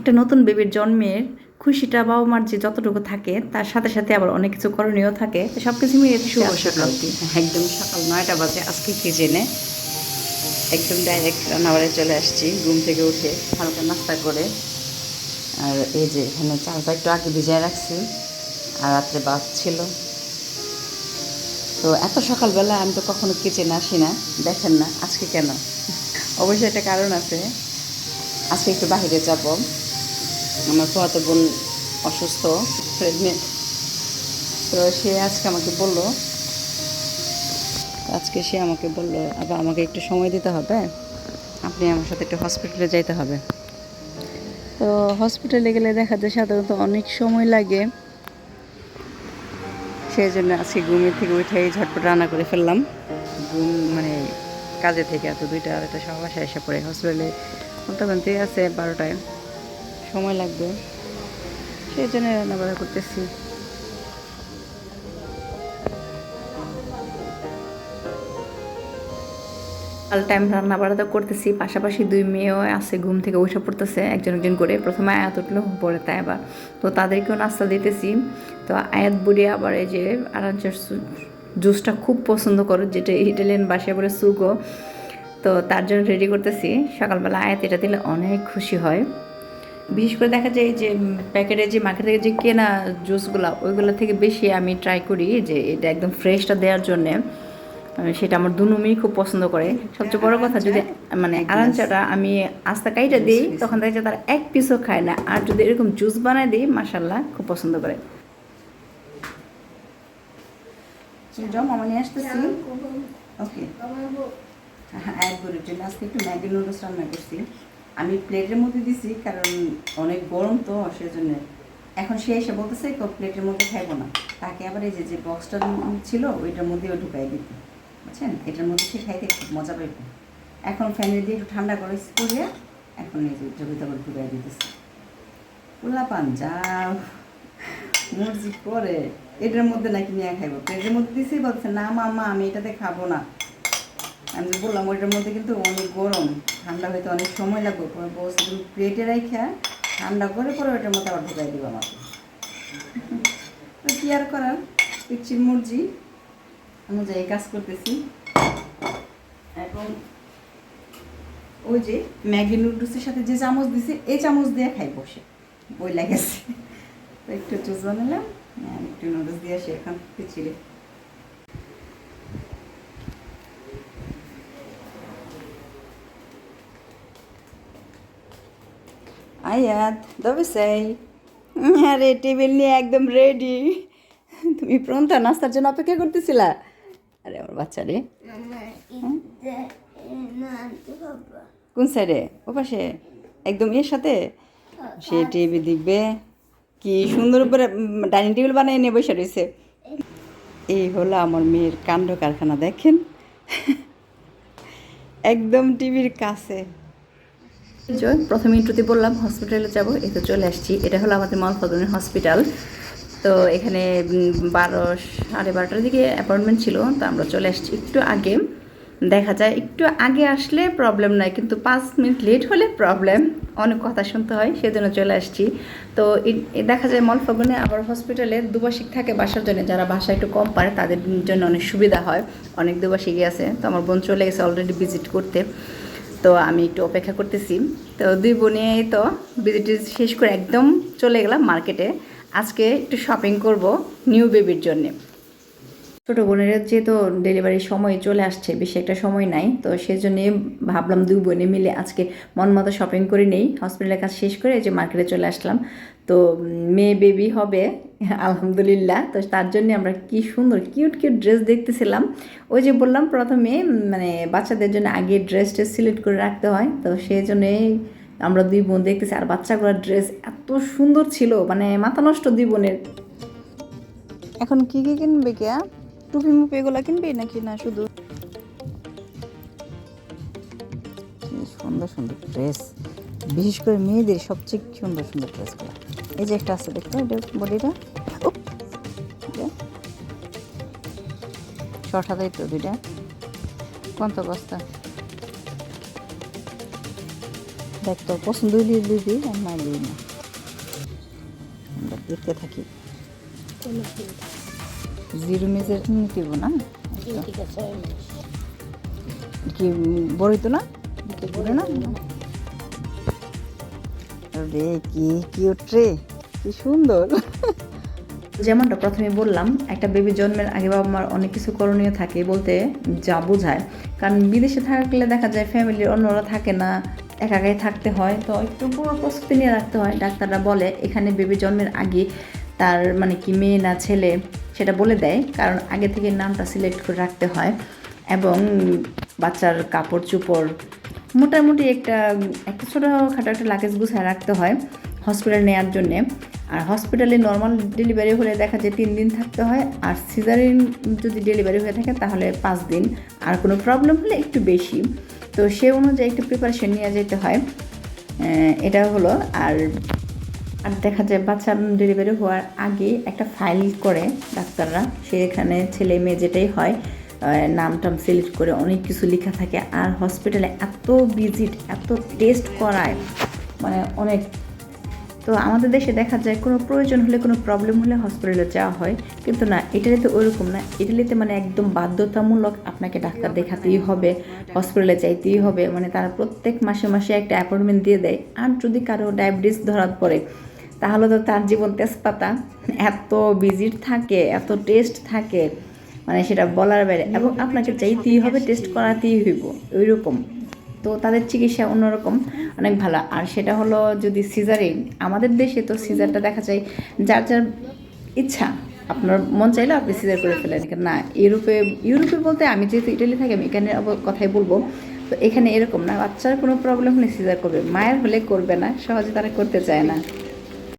একটা নতুন বেবির জন্মের খুশিটা বাবা মার যে যতটুকু থাকে তার সাথে সাথে আবার অনেক কিছু করণীয় থাকে। সব কিছু মিলিয়ে শুভ সকাল। একদম সকাল নয়টা বাজে আজকে কিচেনে একদম ডাইরেক্ট রান্নাবাড়ে চলে আসছি ঘুম থেকে উঠে হালকা নাস্তা করে। আর এই যে এখানে চালটা একটু আগে ভিজায় রাখছি আর রাত্রে বাদ ছিল। তো এত সকালবেলা আমি তো কখনো কিচেনে আসি না দেখেন না আজকে কেন? অবশ্যই একটা কারণ আছে। আজকে একটু বাইরে যাব। আমার পোয়াতো বোন অসুস্থ প্রেগনেন্ট তো সে আজকে আমাকে বলল, আজকে সে আমাকে বলল আবার আমাকে একটু সময় দিতে হবে। আপনি আমার সাথে একটু হসপিটালে যাইতে হবে। তো হসপিটালে গেলে দেখা যায় সাধারণত অনেক সময় লাগে। সেই জন্য আজকে ঘুমের থেকে উঠেই ঝটপট রান্না করে ফেললাম। ঘুম মানে কাজে থেকে এত দুইটা আড়াইটা সব বাসায় এসে পড়ে। হসপিটালে মোটামুটি আছে বারোটায়। সময় লাগবে। সেই জন্য রান্না বান্না করতেছি। অল টাইম রান্না বাড়া করতেছি, পাশাপাশি দুই মেয়েও আছে, ঘুম থেকে উঠে পড়তেছে একজন একজন করে। প্রথমে আয়াত উঠল, পরে তাই আবার তো তাদেরকেও নাস্তা দিতেছি। তো আয়াত বুড়ি আবার এই যে আরাঞ্চার জুসটা খুব পছন্দ করে, যেটা ইটালিয়ান বাসায় বলে সুগো। তো তার জন্য রেডি করতেছি। সকালবেলা আয়াত এটা দিলে অনেক খুশি হয়। বিশেষ করে দেখা যায় যে প্যাকেটে যে মার্কেট থেকে যে কেনা জুসগুলো ওইগুলো থেকে বেশি আমি ট্রাই করি যে এটা একদম ফ্রেশটা দেওয়ার জন্যে। সেটা আমার দুনুমি খুব পছন্দ করে। সবচেয়ে বড় কথা যদি মানে আরাঞ্চাটা আমি আস্তা কাইটা দিই তখন দেখা যায় তারা এক পিসও খায় না। আর যদি এরকম জুস বানায় দিই মাসাল্লাহ খুব পছন্দ করে। জম আমার নিয়ে আসতেছি। ওকে হ্যাঁ একবারের জন্য আজকে একটু ম্যাগি নুডলস রান্না করছি। আমি প্লেটের মধ্যে দিছি, কারণ অনেক গরম তো, সেজন্য। এখন সে এসে বলতেছে প্লেটের মধ্যে খাইবো না। তাকে আবার এই যে যে বক্সটা ছিল, ওইটার মধ্যেও ঢুকাই দিতে বুঝছেন? এটার মধ্যে সে খাইতে খুব মজা পাইব এখন ফ্যানের দিয়ে একটু ঠান্ডা করে করে এখন এই যে জবিতা করে ঢুকাই দিতেছে। পান যাও। মর্জি করে এটার মধ্যে নাকি নিয়ে খাইবো। প্লেটের মধ্যে দিছি বলছে না মামা আমি এটাতে খাব না। আমি বললাম ওইটার মধ্যে কিন্তু অনেক গরম, ঠান্ডা হইতে অনেক সময় লাগবে। তুমি প্লেটে রাখা ঠান্ডা করে পরে ওইটার মধ্যে আবার ঢুকাই দিব আমাকে। তো কি আর করার? পিচ্ছির মর্জি। অনুযায়ী কাজ করতেছি। এখন ওই যে ম্যাগি নুডলসের সাথে যে চামচ দিছে, এই চামচ দিয়ে খাই বসে বই লাগেছে তো একটু জুস বানালাম একটু নুডলস দিয়ে আসি এখন পিছিয়ে আয়াত, তবে সেই। আরে, টেবিল নিয়ে একদম রেডি তুমি প্রন্থা নাস্তার জন্য অপেক্ষা করতেছিলা? আরে, আমার বাচ্চা রে। কোন সাইডে ও পাশে? একদম এর সাথে? সে টিভি দেখবে। কি সুন্দর উপরে ডাইনিং টেবিল বানিয়ে নিয়ে বসে রয়েছে। এই হলো আমার মেয়ের কাণ্ড কারখানা, দেখেন? একদম টিভির কাছে। জয় প্রথমে ইন্টুতে বললাম হসপিটালে যাব এই তো চলে আসছি। এটা হলো আমাদের মালফাদনের হসপিটাল তো এখানে বারো সাড়ে বারোটার দিকে অ্যাপয়েন্টমেন্ট ছিল, তো আমরা চলে আসছি একটু আগে। দেখা যায়, একটু আগে আসলে প্রবলেম নাই, কিন্তু পাঁচ মিনিট লেট হলে প্রবলেম অনেক কথা শুনতে হয়, সেজন্য চলে আসছি। তো দেখা যায় মলফাগুনে আবার হসপিটালে দুবাসিক থাকে বাসার জন্য। যারা বাসা একটু কম পারে, তাদের জন্য অনেক সুবিধা হয়। অনেক দুবাসিকই আছে। তো আমার বোন চলে গেছে অলরেডি ভিজিট করতে। তো আমি একটু অপেক্ষা করতেছি। তো দুই বোনে তো ভিজিট শেষ করে একদম চলে গেলাম মার্কেটে। আজকে একটু শপিং করব নিউ বেবির জন্যে। ছোটো বোনের যেহেতু ডেলিভারির সময় চলে আসছে, বেশি একটা সময় নাই, তো সেই জন্যে ভাবলাম দুই বোনে মিলে আজকে মন মতো শপিং করে নেই। হসপিটালের কাজ শেষ করে যে মার্কেটে চলে আসলাম। তো মেয়ে বেবি হবে, আলহামদুলিল্লাহ। তো তার জন্য আমরা কি সুন্দর কিউট কিউট ড্রেস দেখতেছিলাম। ওই যে বললাম প্রথমে মানে বাচ্চাদের জন্য আগে ড্রেস ট্রেস সিলেক্ট করে রাখতে হয়। তো সেই জন্যে আমরা দুই বোন দেখতেছি, আর বাচ্চাগুলোর ড্রেস এত সুন্দর ছিল মানে মাথা নষ্ট দুই বোনের। এখন কি কি কিনবে কে টুপি মুপি এগুলো কিনবে নাকি না শুধু? সুন্দর সুন্দর ড্রেস বিশেষ করে মেয়েদের সবচেয়ে সুন্দর সুন্দর ড্রেসগুলো এই যে একটা আছে দেখতো এটা বডিটা শর্ট হাতাই তো দুইটা। কোন তো বস্তা দেখ তোর পছন্দ হইলে দিবি আর না দিবি না। আমরা দেখতে থাকি। জিরো মেজের নিতে না? কি বড়ই তো না? বড় না? রে কি কিউট রে। কি সুন্দর। যেমনটা প্রথমে বললাম, একটা বেবি জন্মের আগে বাবা মার অনেক কিছু করণীয় থাকে বলতে যা বোঝায়। কারণ বিদেশে থাকলে দেখা যায় ফ্যামিলির অন্যরা থাকে না, একা একাই থাকতে হয়। তো একটু পুরো প্রস্তুতি নিয়ে রাখতে হয়। ডাক্তাররা বলে, এখানে বেবি জন্মের আগে তার মানে কি মেয়ে না ছেলে সেটা বলে দেয়। কারণ আগে থেকে নামটা সিলেক্ট করে রাখতে হয়। এবং বাচ্চার কাপড় চোপড় মোটামুটি একটা একটা ছোটোখাটো একটা লাগেজ গুছায় রাখতে হয়। হসপিটাল নেওয়ার জন্যে। আর হসপিটালে নর্মাল ডেলিভারি হলে দেখা যায় তিন দিন থাকতে হয়। আর সিজারিন যদি ডেলিভারি হয়ে থাকে তাহলে পাঁচ দিন। আর কোনো প্রবলেম হলে একটু বেশি। তো সে অনুযায়ী একটু প্রিপারেশন নিয়ে যেতে হয়। এটা হলো। আর আর দেখা যায় বাচ্চা ডেলিভারি হওয়ার আগে একটা ফাইল করে ডাক্তাররা। সেখানে ছেলে মেয়ে যেটাই হয় নাম টাম সিলেক্ট করে অনেক কিছু লেখা থাকে। আর হসপিটালে এত ভিজিট এত টেস্ট করায়। মানে অনেক তো আমাদের দেশে দেখা যায় কোনো প্রয়োজন হলে কোনো প্রবলেম হলে হসপিটালে যাওয়া হয়। কিন্তু না ইটালিতে ওইরকম না। ইটালিতে মানে একদম বাধ্যতামূলক আপনাকে ডাক্তার দেখাতেই হবে হসপিটালে যাইতেই হবে। মানে তারা প্রত্যেক মাসে মাসে একটা অ্যাপয়েন্টমেন্ট দিয়ে দেয়। আর যদি কারও ডায়াবেটিস ধরাত পড়ে, তাহলে তো তার জীবন তেজপাতা। এত ভিজিট থাকে, এত টেস্ট থাকে। মানে সেটা বলার বাইরে। এবং আপনাকে চাইতেই হবে টেস্ট করাতেই হইব। ওইরকম। তো তাদের চিকিৎসা অন্যরকম, অনেক ভালো। আর সেটা হলো যদি সিজারিন, আমাদের দেশে তো সিজারটা দেখা যায় যার যার ইচ্ছা, আপনার মন চাইলে আপনি সিজার করে ফেলেন। না, ইউরোপে ইউরোপে বলতে আমি যেহেতু ইটালি থাকি, আমি এখানে কথাই বলব। তো এখানে এরকম না, বাচ্চার কোনো প্রবলেম হলে সিজার করবে, মায়ের হলে করবে না, সহজে তারা করতে চায় না।